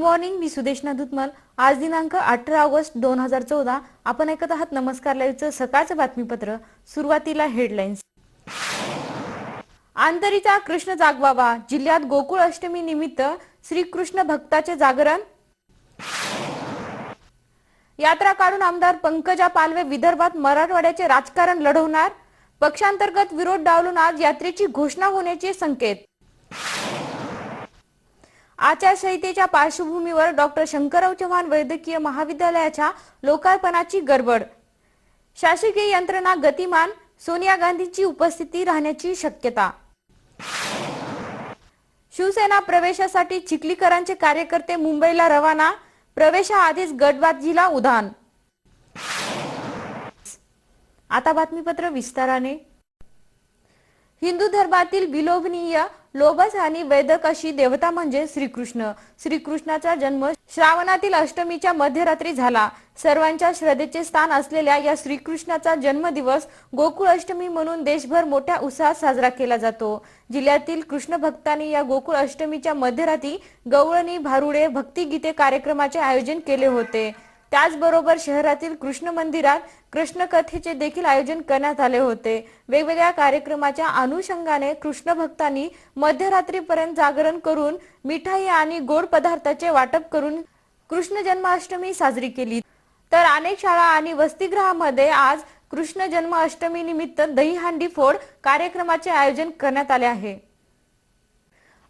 Morning मी सुदेशना धुतमल आज दिनांक अठरा ऑगस्ट दोन हजार चौदा. आपण ऐकत आहात नमस्कार लाईव्हचं सकाळचं बातमीपत्र. सुरुवातीला हेडलाईन्स आंतरीचा कृष्ण जागवावा. जिल्ह्यात गोकुळ अष्टमी निमित्त श्रीकृष्ण भक्ताचे जागरण. यात्रा काढून आमदार पंकजा पालवे विदर्भात मराठवाड्याचे राजकारण लढवणार. पक्षांतर्गत विरोध डावलून आज यात्रेची घोषणा होण्याचे संकेत. आचारसंहितेच्या पार्श्वभूमीवर डॉक्टर शंकरराव चव्हाण वैद्यकीय महाविद्यालयाच्या लोकार्पणाची गडबड. शासकीय यंत्रणा गतिमान सोनिया गांधींची उपस्थिती राहण्याची शक्यता. शिवसेना प्रवेशासाठी चिखलीकरांचे कार्यकर्ते मुंबईला रवाना प्रवेशाआधीच गटबाजीला उधाण. आता बातमीपत्र विस्ताराने. हिंदू धर्मातील विलोभनीय लोभस आणि वैदक अशी देवता म्हणजे श्रीकृष्ण. श्रीकृष्णाचा जन्म श्रावणातील अष्टमीच्या मध्यरात्री झाला. सर्वांच्या श्रद्धेचे स्थान असलेल्या या श्रीकृष्णाचा जन्मदिवस गोकुळ अष्टमी म्हणून देशभर मोठ्या उत्साहात साजरा केला जातो. जिल्ह्यातील कृष्ण भक्तांनी या गोकुळ अष्टमीच्या मध्यरात्री गवळणी भारुडे भक्तिगीते कार्यक्रमाचे आयोजन केले होते. त्याचबरोबर शहरातील कृष्ण मंदिरात कृष्ण कथेचे देखील आयोजन करण्यात आले होते. वेगवेगळ्या कार्यक्रमाच्या अनुषंगाने कृष्ण भक्तांनी मध्यरात्रीपर्यंत जागरण करून मिठाई आणि गोड पदार्थाचे वाटप करून कृष्ण जन्माष्टमी साजरी केली. तर अनेक शाळा आणि वसतिगृहामध्ये आज कृष्ण जन्माष्टमी निमित्त दहीहांडी फोड कार्यक्रमाचे आयोजन करण्यात आले आहे.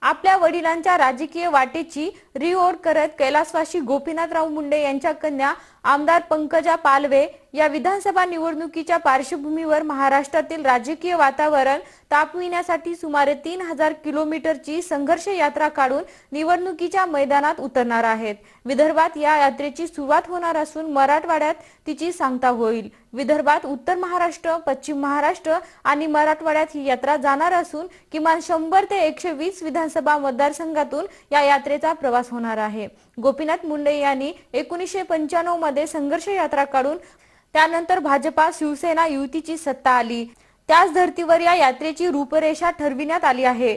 आपल्या वडिलांच्या राजकीय वाटेची रिओड करत कैलासवासी गोपीनाथराव मुंडे यांच्या कन्या आमदार पंकजा पालवे या विधानसभा निवडणुकीच्या पार्श्वभूमीवर महाराष्ट्रातील राजकीय वातावरण तापविण्यासाठी सुमारे तीन हजार किलोमीटरची संघर्ष यात्रा काढून निवडणुकीच्या मैदानात उतरणार आहेत. विदर्भात या यात्रेची सुरुवात होणार असून मराठवाड्यात तिची सांगता होईल. विदर्भात उत्तर महाराष्ट्र पश्चिम महाराष्ट्र आणि मराठवाड्यात ही यात्रा जाणार असून किमान शंभर ते एकशे वीस विधानसभा मतदारसंघातून या यात्रेचा प्रवास होणार आहे. गोपीनाथ मुंडे यांनी एकोणीसशे पंच्याण्णवमध्ये संघर्ष यात्रा काढून त्यानंतर भाजपा शिवसेना युतीची सत्ता आली. त्याच धर्तीवर या यात्रेची रूपरेषा ठरविण्यात आली आहे.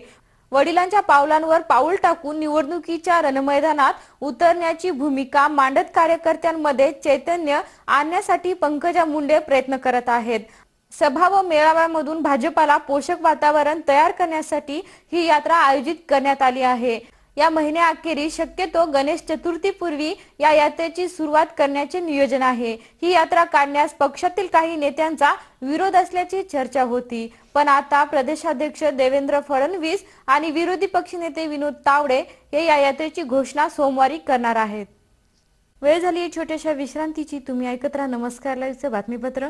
वडिलांच्या पावलांवर पाऊल टाकून निवडणुकीच्या रणमैदानात उतरण्याची भूमिका मांडत कार्यकर्त्यांमध्ये चैतन्य आणण्यासाठी पंकजा मुंडे प्रयत्न करत आहेत. सभा व मेळाव्यामधून भाजपाला पोषक वातावरण तयार करण्यासाठी ही यात्रा आयोजित करण्यात आली आहे. या महिन्याअखेरीस शक्यतो गणेश चतुर्थीपूर्वी या यात्रेची सुरुवात करण्याचे नियोजन आहे. ही यात्रा काढण्यास पक्षातील काही नेत्यांचा विरोध असल्याची चर्चा होती. पण आता प्रदेशाध्यक्ष देवेंद्र फडणवीस आणि विरोधी पक्षनेते विनोद तावडे हे या यात्रेची घोषणा सोमवारी करणार आहेत. वेळ झाली छोट्याशा विश्रांतीची. तुम्ही ऐकत राहा नमस्कार लाईव्हचं बातमीपत्र.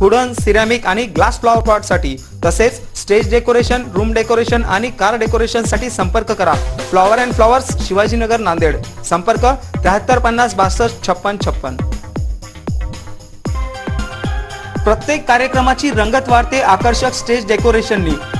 Wooden ceramic आणि ग्लास फ्लॉवर पॉटसाठी तसेच स्टेज डेकोरेशन रूम डेकोरेशन आणि कार डेकोरेशनसाठी संपर्क करा. Flower and flowers Shivajinagar Nanded. संपर्क त्र्याहत्तर पन्नास बासष्ट छप्पन छप्पन. प्रत्येक कार्यक्रमाची रंगत वाढते आकर्षक स्टेज डेकोरेशननी.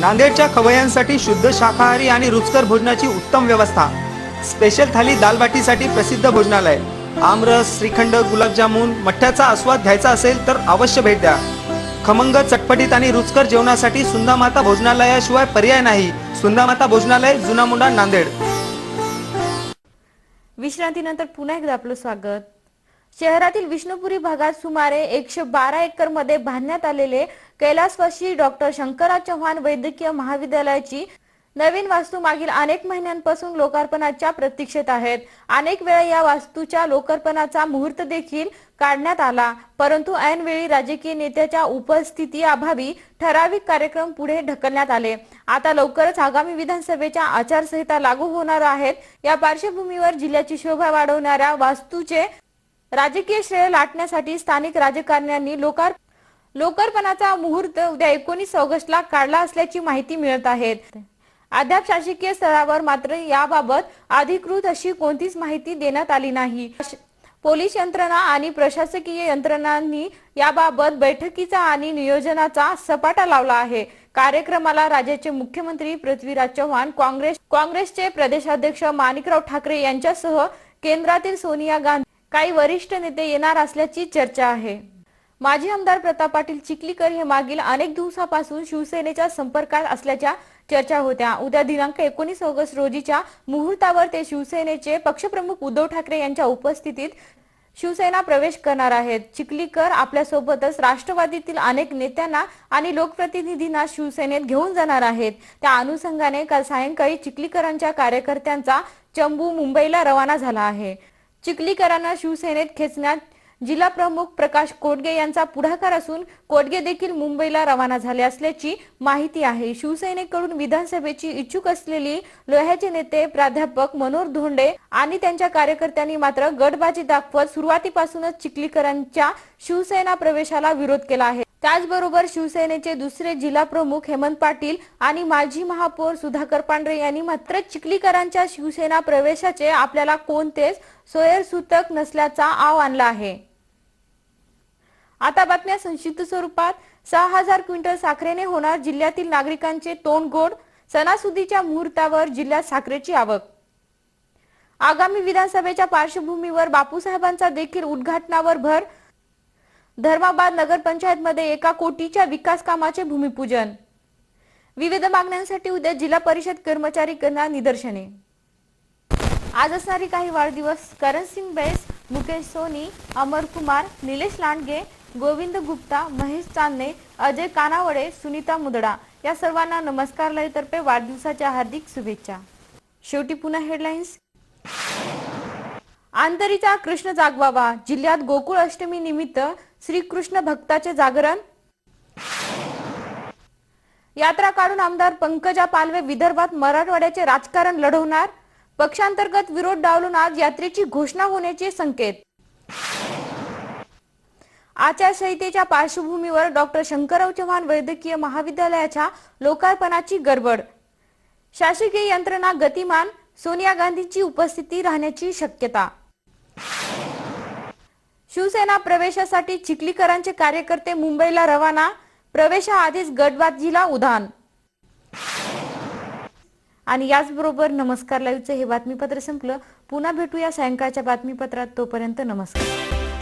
नांदेडच्या खवय्यांसाठी शुद्ध शाकाहारी आणि रुचकर भोजनाची उत्तम व्यवस्था. स्पेशल थाली दालबाटीसाठी प्रसिद्ध भोजनालय. आमरस श्रीखंड गुलाबजामुन मठ्ठ्याचा आस्वाद घ्यायचा असेल तर अवश्य भेट द्या. खमंग चटपटीत आणि रुचकर जेवणासाठी सुंदामाता भोजनालयाशिवाय पर्याय नाही. सुंदामाता भोजनालय जुना मुंडा नांदेड. विश्रांतीनंतर पुन्हा एकदा आपलं स्वागत. शहरातील विष्णुपुरी भागात सुमारे एकशे बारा एकरमध्ये बांधण्यात आलेले कैलासवासी डॉक्टर शंकरराव चव्हाण वैद्यकीय महाविद्यालयाची नवीन वास्तू मागील अनेक महिन्यांपासून लोकार्पणाच्या प्रतीक्षेत आहेत. अनेक वेळा या वास्तूच्या लोकार्पणाचा मुहूर्त देखील काढण्यात आला. परंतु ऐनवेळी राजकीय नेत्याच्या उपस्थिती अभावी ठराविक कार्यक्रम पुढे ढकलण्यात आले. आता लवकरच आगामी विधानसभेच्या आचारसंहिता लागू होणार आहेत. या पार्श्वभूमीवर जिल्ह्याची शोभा वाढवणाऱ्या वास्तूचे राजकीय श्रेय लाटण्यासाठी स्थानिक राजकारण्यांनी लोकार्पण लोकार्पणाचा मुहूर्त उद्या एकोणीस ऑगस्टला काढला असल्याची माहिती मिळत आहे. अद्याप शासकीय स्तरावर मात्र याबाबत अधिकृत अशी कोणतीच माहिती देण्यात आली नाही. पोलीस यंत्रणा आणि प्रशासकीय यंत्रणांनी याबाबत बैठकीचा आणि नियोजनाचा सपाटा लावला आहे. कार्यक्रमाला राज्याचे मुख्यमंत्री पृथ्वीराज चव्हाण काँग्रेस काँग्रेसचे प्रदेशाध्यक्ष माणिकराव ठाकरे यांच्यासह केंद्रातील सोनिया गांधी काही वरिष्ठ नेते येणार असल्याची चर्चा आहे. माजी आमदार प्रताप पाटील चिखलीकर हे मागील अनेक दिवसापासून शिवसेनेच्या संपर्कात असल्याच्या चर्चा होत्या. उद्या दिनांक एकोणीस ऑगस्ट रोजीच्या मुहूर्तावर ते शिवसेनेचे पक्षप्रमुख उद्धव ठाकरे यांच्या उपस्थितीत शिवसेना प्रवेश करणार आहेत. चिखलीकर आपल्यासोबतच राष्ट्रवादीतील अनेक नेत्यांना आणि लोकप्रतिनिधींना शिवसेनेत घेऊन जाणार आहेत. त्या अनुषंगाने काल सायंकाळी चिखलीकरांच्या कार्यकर्त्यांचा चंबू मुंबईला रवाना झाला आहे. चिखलीकरांना शिवसेनेत खेचण्यात जिल्हा प्रमुख प्रकाश कोटगे यांचा पुढाकार असून कोटगे देखील मुंबईला रवाना झाले असल्याची माहिती आहे. शिवसेनेकडून विधानसभेची इच्छुक असलेली लोह्याचे नेते प्राध्यापक मनोहर धोंडे आणि त्यांच्या कार्यकर्त्यांनी मात्र गटबाजी दाखवत सुरुवातीपासूनच चिखलीकरांच्या शिवसेना प्रवेशाला विरोध केला आहे. त्याचबरोबर शिवसेनेचे दुसरे जिल्हा प्रमुख हेमंत पाटील आणि माजी महापौर सुधाकर पांढरे यांनी मात्र चिखलीकरांच्या शिवसेना प्रवेशाचे आपल्याला कोणतेच सोयरसूतक नसल्याचा आव आणला आहे. आता बातम्या संक्षिप्त स्वरूपात. सहा हजार क्विंटल साखरेने होणार जिल्ह्यातील नागरिकांचे तोंड गोड सणासुदीच्या मुहूर्तावर जिल्ह्यात साखरेची आवक. आगामी विधानसभेच्या पार्श्वभूमीवर बापूसाहेबांचा देखील उद्घाटनावर भर. धर्माबाद नगरपंचायतमध्ये एका कोटीच्या विकास कामाचे भूमिपूजन. विविध मागण्यांसाठी उद्या जिल्हा परिषद कर्मचारी करणार निदर्शने. आज असणारी काही वाढदिवस करण सिंग बैस मुकेश सोनी अमर कुमार निलेश लांडगे गोविंद गुप्ता महेश चांदणे अजय कानावडे सुनीता मुदडा या सर्वांना नमस्कार लयतर्फे वाढदिवसाच्या हार्दिक शुभेच्छा. शेवटी पुन्हा हेडलाईन्स आंतरीचा कृष्ण जागवावा जिल्ह्यात गोकुळ अष्टमी निमित्त श्रीकृष्ण भक्ताचे जागरण. यात्रा काढून आमदार पंकजा पालवे विदर्भात मराठवाड्याचे राजकारण लढवणार. पक्षांतर्गत विरोध डावलून आज यात्रेची घोषणा होण्याचे संकेत. आचारसंहितेच्या पार्श्वभूमीवर डॉक्टर शंकरराव चव्हाण वैद्यकीय महाविद्यालयाच्या लोकार्पणाची गडबड. शासकीय यंत्रणा गतिमान सोनिया गांधींची उपस्थिती राहण्याची शक्यता. शिवसेना प्रवेशासाठी चिखलीकरांचे कार्यकर्ते मुंबईला रवाना प्रवेशाआधीच गटबाजीला उधाण. आणि याचबरोबर नमस्कार लाईव्हचं हे बातमीपत्र संपलं. पुन्हा भेटूया सायंकाळच्या बातमीपत्रात. तोपर्यंत नमस्कार.